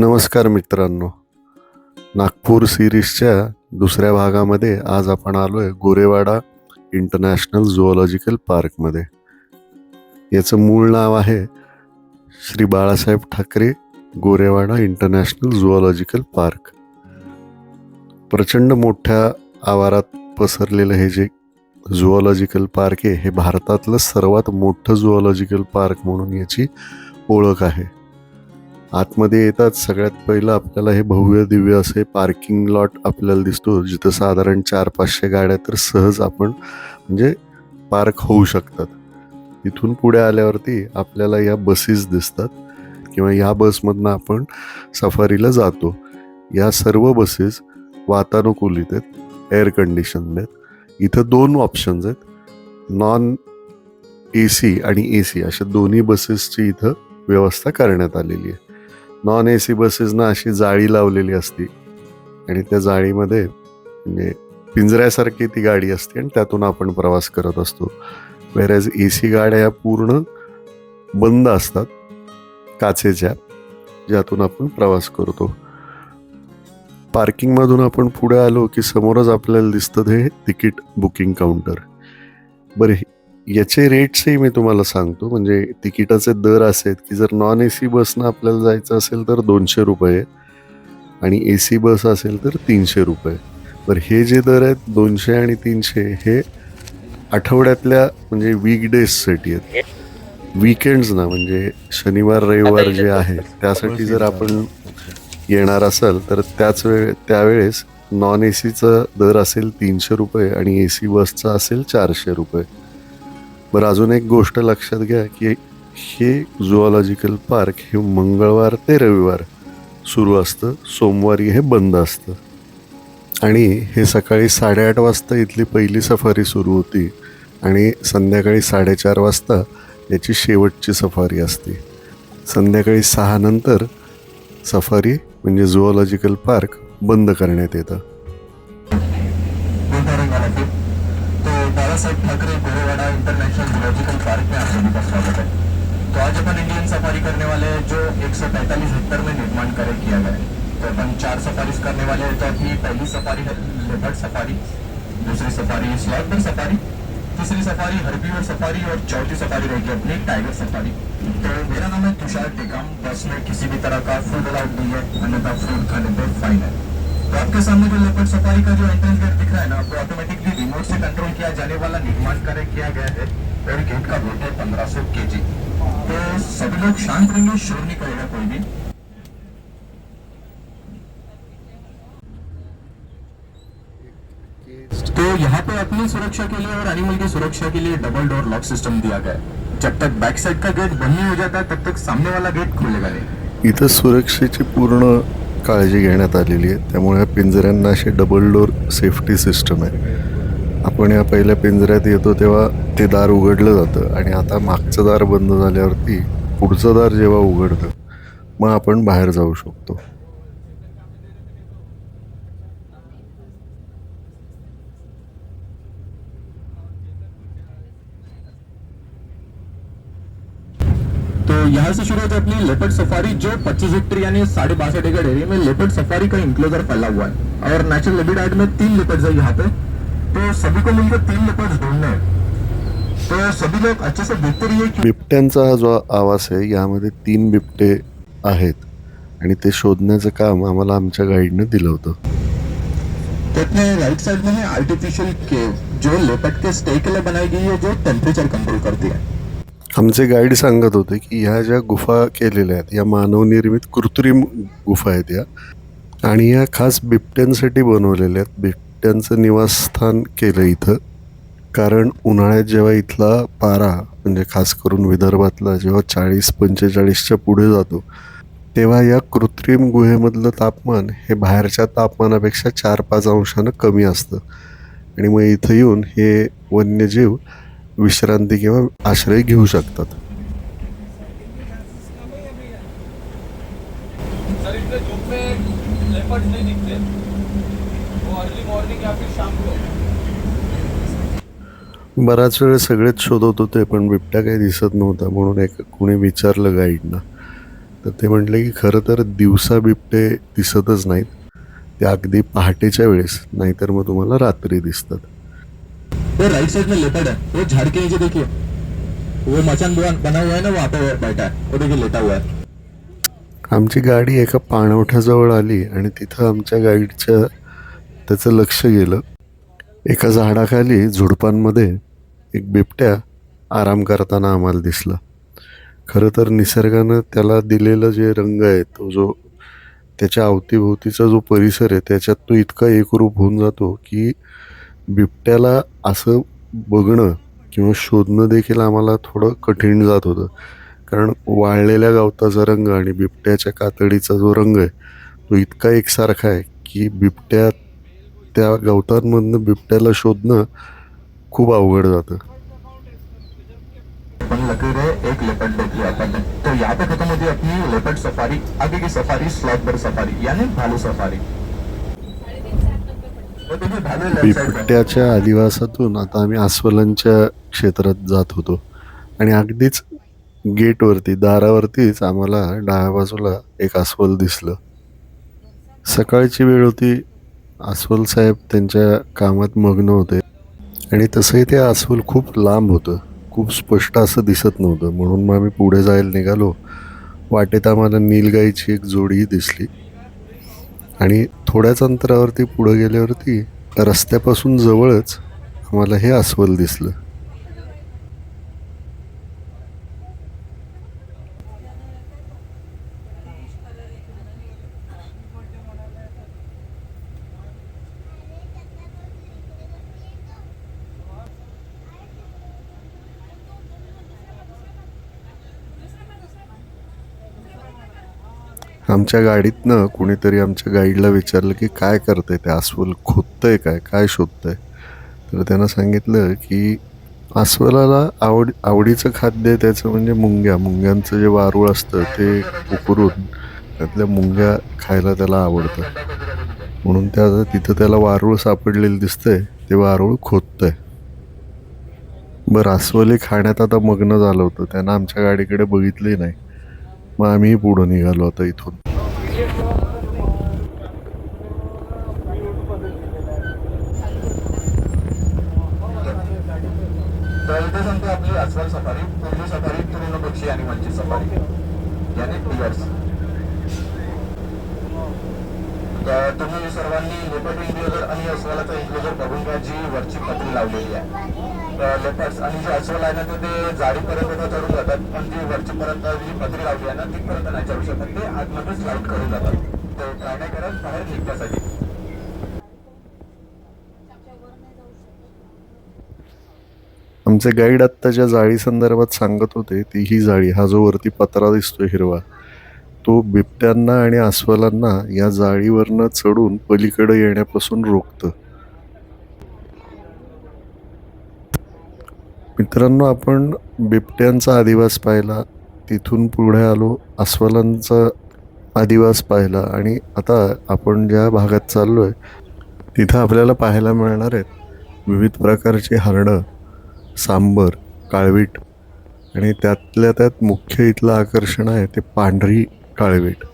नमस्कार मित्रांनो. नागपूर सिरीजच्या दुसऱ्या भागामध्ये आज आपण आलो आहे गोरेवाडा इंटरनॅशनल झुऑलॉजिकल पार्कमध्ये याचं मूळ नाव आहे Shri Balasaheb Thackeray Gorewada international zoological park प्रचंड मोठ्या आवारात पसरलेलं हे जे झुऑलॉजिकल पार्क आहे हे भारतातलं सर्वात मोठं झुऑलॉजिकल पार्क म्हणून याची ओळख आहे. आतमध्ये येतात. सगळ्यात पहिलं आपल्याला हे भव्य दिव्य असे पार्किंग लॉट आपल्याला दिसतो. जिथं साधारण चार पाचशे गाड्या तर सहज आपण म्हणजे पार्क होऊ शकतात. इथून पुढे आल्यावरती आपल्याला या बसेस दिसतात किंवा या बसमधनं आपण सफारीला जातो. या सर्व बसेस वातानुकूलित आहेत एअर कंडिशन आहेत. इथं दोन ऑप्शन्स आहेत नॉन ए सी आणि ए सी अशा दोन्ही बसेसची इथं व्यवस्था करण्यात आलेली आहे. नॉन ए सी बसेसना अशी जाळी लावलेली असते. आणि त्या जाळीमध्ये म्हणजे पिंजऱ्यासारखी ती गाडी असते आणि त्यातून आपण प्रवास करत असतो. वेरॅज ए सी गाड्या या पूर्ण बंद असतात. काचेच्या ज्यातून आपण प्रवास करतो. पार्किंगमधून आपण पुढे आलो की समोरच आपल्याला दिसतं हे तिकीट बुकिंग काउंटर. बरं हे- याचे रेट्सही मी तुम्हाला सांगतो. म्हणजे तिकिटाचे दर असे आहेत की जर नॉन ए सी बसनं आपल्याला जायचं असेल तर दोनशे रुपये आणि ए सी बस असेल तर तीनशे रुपये. बरं हे जे दर आहेत दोनशे आणि तीनशे हे आठवड्यातल्या म्हणजे वीकडेजसाठी आहेत. विकेंड्स ना म्हणजे शनिवार रविवार जे आहे त्यासाठी जर आपण येणार असाल तर त्याच वेळ त्यावेळेस नॉन ए सीचं दर असेल तीनशे रुपये आणि ए सी बसचा असेल चारशे रुपये. बरं अजून एक गोष्ट लक्षात घ्या की हे झुऑलॉजिकल पार्क हे मंगळवार ते रविवार सुरू असतं सोमवारी हे बंद असतं. आणि हे सकाळी साडेआठ वाजता इथली पहिली सफारी सुरू होती आणि संध्याकाळी साडेचार वाजता याची शेवटची सफारी असते. संध्याकाळी सहा नंतर सफारी म्हणजे झुऑलॉजिकल पार्क बंद करण्यात येतं. तो Bala Saheb Thackeray Gorewada international zoological park में आप सभी का स्वागत है। तो आज अपन इंडियन सफारी करने वाले हैं, जो 145 हेक्टर में निर्माण कार्य किया गया है। तो अपन चार सफारीज करने वाले हैं तो अपनी पहली सफारी है लेपर्ड सफारी दूसरी सफारी स्लॉटबर्ड सफारी तीसरी सफारी हर्बीवर सफारी और चौथी सफारी रहेगी अपनी टाइगर सफारी तो मेरा नाम है तुषार टेकाम, बस में किसी भी तरह का फ़ूड अलाउड नहीं है, अन्यथा फ़ूड खाने पर फाइन है। आपके सामने जो लेपर्ड सफारी का जो एंट्रेंस गेट दिख रहा है ना वो ऑटोमेटिकली रिमोट से कंट्रोल किया जाने वाला निर्माण कार्य किया गया है। और गेट का वेट है पंद्रह सौ के जी तो सभी लोग शांत रहेंगे शोर नहीं करेगा कोई भी। तो यहाँ पे अपनी सुरक्षा के लिए और एनिमल की सुरक्षा के लिए डबल डोर लॉक सिस्टम दिया गया है। जब तक बैक साइड का गेट बंद नहीं हो जाता तब तक सामने वाला गेट खुलेगा नहीं। इथं सुरक्षेची पूर्ण काळजी घेण्यात आलेली आहे. त्यामुळे या पिंजऱ्यांना अशी डबल डोर सेफ्टी सिस्टम आहे. आपण या पहिल्या पिंजऱ्यात येतो तेव्हा ते दार उघडलं जातं आणि आता मागचं दार बंद झाल्यावरती पुढचं दार जेव्हा उघडतं मग आपण बाहेर जाऊ शकतो. तो यहाँ से शुरू होती है अपनी लेपर्ड सफारी जो 25 हेक्टर यानी साढ़े बासठ एकड़ एरिया में लेपर्ड सफारी का इंक्लोजर फैला हुआ है। और नेचुरल लेबिडाइट में तीन लेपर्ड्स है यहाँ पे। तो सभी को मिलकर तीन लेपर्ड्स ढूंढने हैं। तो सभी लोग अच्छे से देखते रहिए कि बिबट्यांचा हा जो आवाज आहे यामध्ये तीन बिबटे आहेत. आणि ते शोधण्याचं काम आम्हाला आमच्या गाईडनं दिलं होतं. तो अपने राइट साइड में है आर्टिफिशियल केव जो लेपर्ड के स्टे के लिए बनाई गई है जो टेम्परेचर कंट्रोल करती है। आमचे गाईड सांगत होते की ह्या ज्या गुफा केलेल्या आहेत या मानवनिर्मित कृत्रिम गुफा आहेत या आणि या खास बिबट्यांसाठी बनवलेल्या आहेत. बिबट्यांचं निवासस्थान केलं इथं. कारण उन्हाळ्यात जेव्हा इथला पारा म्हणजे खास करून विदर्भातला जेव्हा चाळीस पंचेचाळीसच्या पुढे जातो तेव्हा या कृत्रिम गुहेमधलं तापमान हे बाहेरच्या तापमानापेक्षा चार पाच अंशानं कमी असतं. आणि मग इथं येऊन हे वन्यजीव विश्रांती किंवा आश्रय घेऊ शकतात. को. बराच वेळ सगळेच शोधत होते पण बिबट्या काही दिसत नव्हता म्हणून एक कुणी विचारलं गाईडनं तर ते म्हटले की खरं तर दिवसा बिबटे दिसतच नाहीत. ते अगदी पहाटेच्या वेळेस नाहीतर मग तुम्हाला रात्री दिसतात. वो राइट साइड में लेपर्ड है वो झाड़ के नीचे देखिए वो मचान बना हुआ है ना वहाँ पे बैठा है वो हो देखिए लेटा हुआ है आमची गाडी एका पाणवठ्याजवळ आली आणि तिथं आमच्या गाईडच्या त्याचं लक्ष गेलं. एका झाडाखाली झुडपांमध्ये एक बिबट्या आराम करताना आम्हाला दिसला. खरं तर निसर्गानं त्याला दिलेलं जे रंग आहे तो जो त्याच्या अवतीभोवतीचा जो परिसर आहे त्याच्यात तो इतका एकरूप होऊन जातो की बिबट्याला असं बघणं किंवा शोधणं देखील आम्हाला थोडं कठीण जात होतं. कारण वाळलेल्या गवताचा रंग आणि बिबट्याच्या कातडीचा जो रंग आहे तो इतका एकसारखा आहे की बिबट्या त्या गवतांमधनं बिबट्याला शोधणं खूप अवघड जातं. अपन लकीर एक लेपर्ड अपन ने तो यहाँ पे खत्म होती है अपनी लेपर्ड सफारी आगे की सफारी स्लॉट बर्ड सफारी यानी भालू सफारी वो देखिए भालू लेफ्ट साइड में बिबट्याच्या आदिवासातून आता आम्ही अस्वलांच्या क्षेत्रात जात होतो. आणि अगदीच गेटवरती दारावरतीच आम्हाला डाव्या बाजूला एक अस्वल दिसलं. सकाळची वेळ होती. अस्वल साहेब त्यांच्या कामात मग्न होते. आणि तसंही ते अस्वल खूप लांब होतं. खूप स्पष्ट असं दिसत नव्हतं. म्हणून मग आम्ही पुढे जायला निघालो. वाटेत आम्हाला नीलगाईची एक जोडीही दिसली. आणि थोड्याच अंतरावरती पुढं गेल्यावरती रस्त्यापासून जवळच आम्हाला हे अस्वल दिसलं. आमच्या गाडीतनं कुणीतरी आमच्या गाईडला विचारलं की काय करतंय ते? अस्वल खोदतंय काय? काय शोधतंय? तर त्यांना सांगितलं की अस्वलाला आवड आवडीचं खाद्य त्याचं म्हणजे मुंग्या. मुंग्यांचं जे वारूळ असतं ते उकरून त्यातल्या मुंग्या खायला त्याला आवडतं. म्हणून त्या तिथं त्याला वारूळ सापडलेलं दिसतंय. ते वारूळ खोदतंय. बरं अस्वल हे खाण्यात आता मग्न झालं होतं. त्यांना आमच्या गाडीकडे बघितलंही नाही. मग आम्ही पुढं निघालो आता इथून. तुम्ही सर्वांनी लेपर्ड इन्क्लोजर आणि अस्वलाचा इन्क्लोजर बघून घ्या जी वरची पत्री लावलेली आहे. लेपर्ड्स आणि जे अस्वल आहे ना ते ते जाडीपर्यंत चढून जातात. पण जी वरची जी पत्री लावली आहे ना तिथपर्यंत नाही चढू शकत. ते आतमध्ये स्लाईड करून जातात. ते काय नाही करत बाहेर निघण्यासाठी. आमचे गाईड आत्ता ज्या जाळी संदर्भात सांगत होते ती ही जाळी हा जो वरती पत्रा दिसतोय हिरवा तो बिबट्यांना आणि अस्वलांना या जाळीवरनं चढून पलीकडे येण्यापासून रोखतं. मित्रांनो आपण बिबट्यांचा आदिवास पाहिला तिथून पुढे आलो अस्वलांचा आदिवास पाहिला आणि आता आपण ज्या भागात चाललो आहे तिथं आपल्याला पाहायला मिळणार आहेत विविध प्रकारची हरणं सांबर काळवीट आणि त्यातल्या त्यात मुख्य इथलं आकर्षण आहे ते पांढरी काळवीट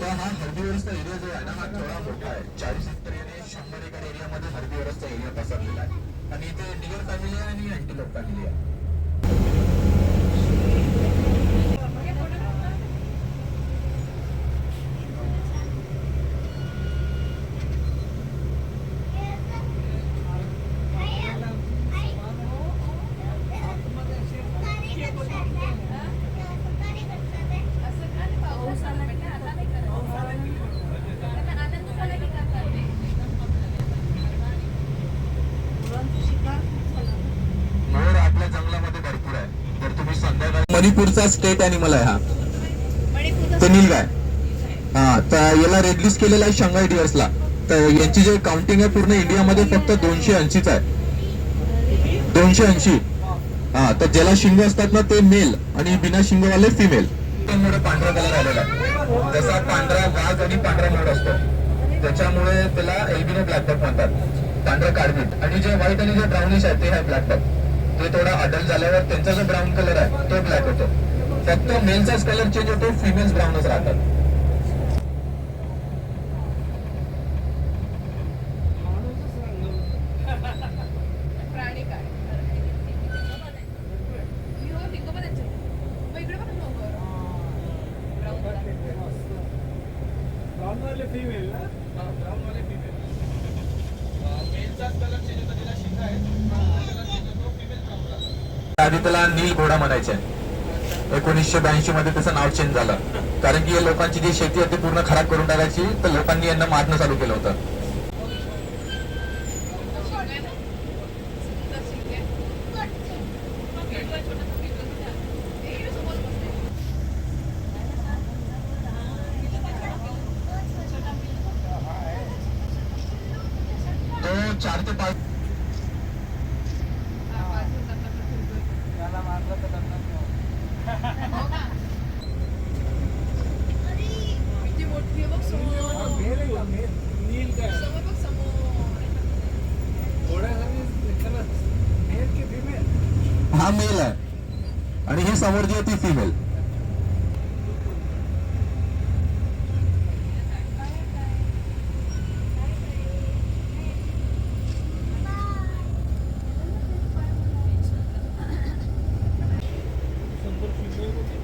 तर हा हळदीवरचा एरिया जो आहे ना हा थोडा मोठा आहे चाळीस हेक्टर आणि शंभर एकर एरियामध्ये हळदीवरचा एरिया पसरलेला आहे आणि इथे डिअर फॅमिली आहे आणि अँटीलोप फॅमिली आहे मोर आपल्या जंगलामध्ये भरपूर आहे जर तुम्ही संध्याकाळी मणिपूरचा स्टेट अॅनिमल आहे हा. तो नीलगाय. हा तर याला रेड केलेला आहे शंघाई डिअर्सला तर यांची जे काउंटिंग आहे पूर्ण इंडियामध्ये फक्त दोनशे ऐंशीच आहे. दोनशे ऐंशी. हा तर ज्याला शिंग असतात ना ते मेल आणि बिना शिंगवाले फिमेल पांढरा कलर आलेला आहे. जसा पांढरा गाज आणि पांढरा मोड असतो. त्याच्यामुळे त्याला एल्बिनो ब्लॅक म्हणतात. पांढरा काळवीट आणि जे व्हाईट आणि जे ब्राउनिश आहे ते आहे ब्लॅक ते थोडा अडल्ट झाल्यावर त्यांचा जो ब्राऊन कलर आहे तो ब्लॅक होतो. फक्त मेलचाच कलर चेंज होतो फिमेल्स ब्राऊनच राहतात. प्राणी काय मी हो पिंक पण त्यांचे मग इकडे पण लवकर ब्राऊन ब्राउन वाले फीमेल ना ब्राउन वाले फीमेल मेलचाच कलर चेंज होतो तिला शिंगा आहे कलर चेंज होतो फिमेल ब्राउन आधी त्याला नील घोडा म्हणायचे. एकोणीसशे ब्याऐंशी मध्ये त्याचं नाव चेंज झालं. कारण की या लोकांची जी शेती होती ती पूर्ण खराब करून टाकायची तर लोकांनी यांना मारणं चालू केलं होतं तो चार ते पाच त्याला मारलं तर लग्न नाही होत. मेल आहे का मेल नील काय घोड्यासाठी कलर मेल की फिमेल हा मेल आहे. आणि ही समोर जी आहे ती फिमेल समोर फिमेल होती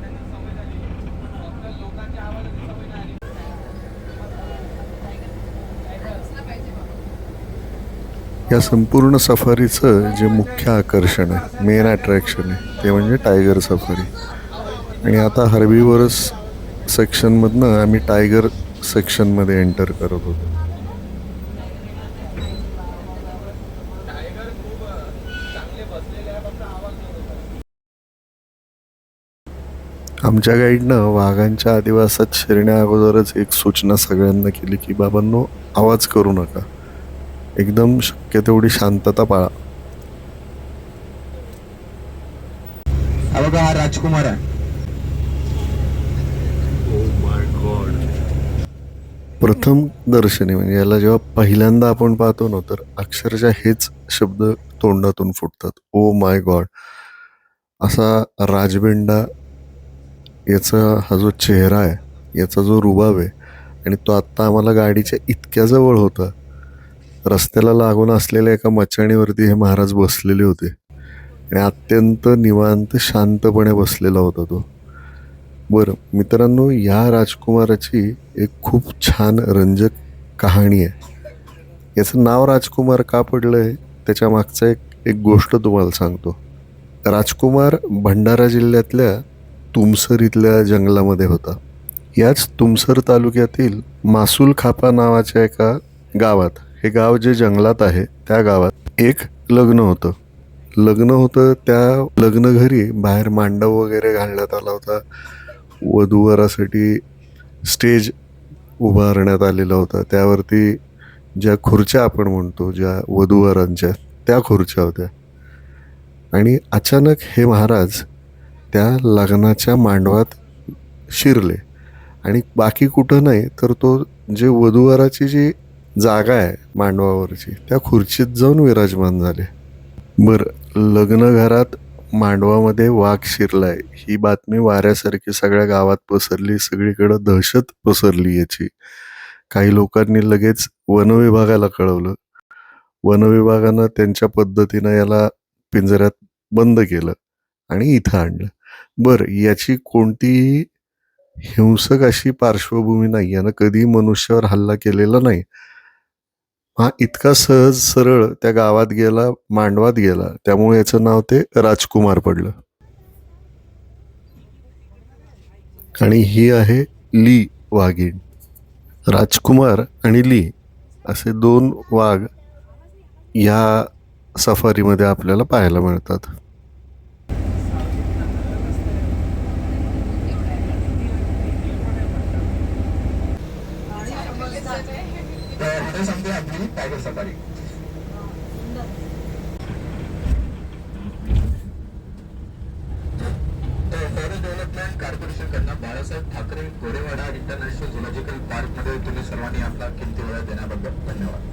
त्यांना सवय झाली फक्त लोकांच्या आवाजाची सवय नाही आली या संपूर्ण सफारीचं जे मुख्य आकर्षण आहे मेन अट्रॅक्शन आहे ते म्हणजे टायगर सफारी आणि आता हर्बीवरस सेक्शनमधनं आम्ही टायगर सेक्शनमध्ये एंटर करत होतो. आमच्या गाईडनं वाघांच्या आदिवासात शिरण्या अगोदरच एक सूचना सगळ्यांना केली की बाबांनो आवाज करू नका. एकदम शक्य तेवढी शांतता पाळा. बघा हा राजकुमार आहे. प्रथम दर्शनी म्हणजे याला जेव्हा पहिल्यांदा आपण पाहतो ना तर अक्षरशः हेच शब्द तोंडातून फुटतात. ओ माय गॉड असा राजबेंडा याचा हा जो चेहरा आहे याचा जो रुबाब आहे आणि तो आत्ता आम्हाला गाडीच्या इतक्या जवळ होता रस्त्याला लागून असलेल्या एका मचाणीवरती हे महाराज बसलेले होते. आणि अत्यंत निवांत शांतपणे बसलेला होता तो. बरं मित्रांनो या राजकुमाराची एक खूप छान रंजक कहाणी आहे. याचं नाव राजकुमार का पडलं आहे त्याच्या मागचा एक एक गोष्ट तुम्हाला सांगतो. राजकुमार भंडारा जिल्ह्यातल्या तुमसर इथल्या जंगलामध्ये होता. याच तुमसर तालुक्यातील मासूल खापा नावाच्या एका गावात हे गाव जे जंगलात आहे त्या गावात एक लग्न होतं. लग्न होतं त्या लग्न घरी बाहेर मांडव वगैरे घालण्यात आला होता. वधूवरासाठी स्टेज उभारण्यात आलेला होता. त्यावरती ज्या खुर्च्या आपण म्हणतो ज्या वधूवरांच्या त्या खुर्च्या होत्या. आणि अचानक हे महाराज त्या लग्नाच्या मांडवात शिरले. आणि बाकी कुठं नाही तर तो जे वधूवराची जी जागा आहे मांडवावरची. त्या खुर्चीत जाऊन विराजमान झाले. बरं लग्नघरात मांडवामध्ये वाघ शिरलाय. ही बातमी वाऱ्यासारखी सगळ्या गावात पसरली सगळीकडं दहशत पसरली याची. काही लोकांनी लगेच वनविभागाला कळवलं. वनविभागानं त्यांच्या पद्धतीनं याला पिंजऱ्यात बंद केलं आणि इथं आणलं. बरं याची कोणतीही हिंसक अशी पार्श्वभूमी नाही. यानं कधी मनुष्यावर हल्ला केलेला नाही. हा इतका सहज सरळ त्या गावात गेला मांडवात गेला. त्यामुळे याचं नाव ते राजकुमार पडलं. आणि ही आहे ली वाघीण. राजकुमार आणि ली असे दोन वाघ या सफारीमध्ये आपल्याला पाहायला मिळतात असलेली टायगर सफारी तर फॉरेस्ट डेव्हलपमेंट कॉर्पोरेशनकडनं बाळासाहेब ठाकरे गोरेवाडा इंटरनॅशनल झुलॉजिकल पार्कमध्ये तुम्ही सर्वांनी आपला किमती वेळ देण्याबद्दल धन्यवाद.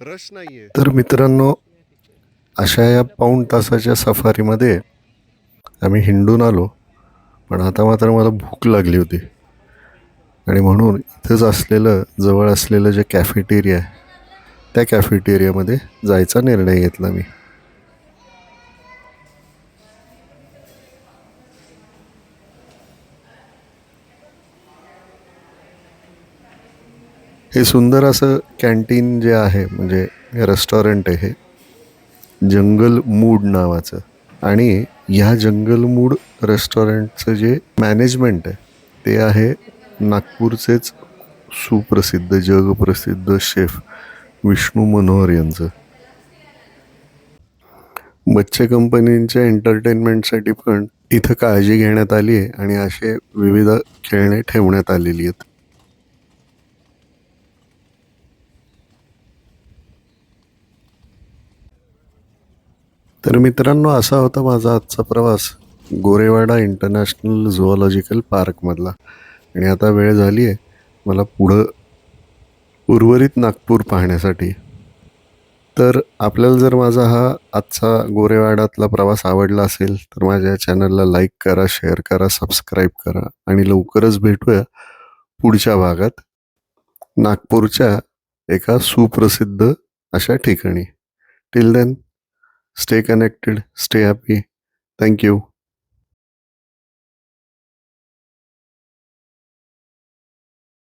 रश नाहीये. तर मित्रांनो अशा या पाऊण तासाच्या सफारीमध्ये आम्ही हिंडून आलो पण आता मात्र मला भूक लागली होती. आणि म्हणून इथंच असलेलं जवळ असलेलं जे कॅफेटेरिया आहे त्या कॅफेटेरियामध्ये जायचा निर्णय घेतला मी. हे सुंदर असं कॅन्टीन जे आहे म्हणजे रेस्टॉरंट आहे हे जंगल मूड नावाचं. आणि ह्या जंगल मूड रेस्टॉरंटचं जे मॅनेजमेंट आहे ते आहे नागपूरचेच सुप्रसिद्ध जगप्रसिद्ध शेफ विष्णू मनोहर यांचं. बच्चे कंपनींच्या एंटरटेनमेंटसाठी पण इथं काळजी घेण्यात आली आहे आणि असे विविध खेळणे ठेवण्यात आलेली आहेत. तर मित्रांनो असा होता माझा आजचा प्रवास गोरेवाडा इंटरनॅशनल झुऑलॉजिकल पार्कमधला. आणि आता वेळ झाली आहे मला पुढं उर्वरित नागपूर पाहण्यासाठी. तर आपल्याला जर माझा हा आजचा गोरेवाड्यातला प्रवास आवडला असेल तर माझ्या चॅनलला लाईक करा शेअर करा सबस्क्राईब करा आणि लवकरच भेटूया पुढच्या भागात नागपूरच्या एका सुप्रसिद्ध अशा ठिकाणी. Till then. Stay connected. Stay happy. Thank you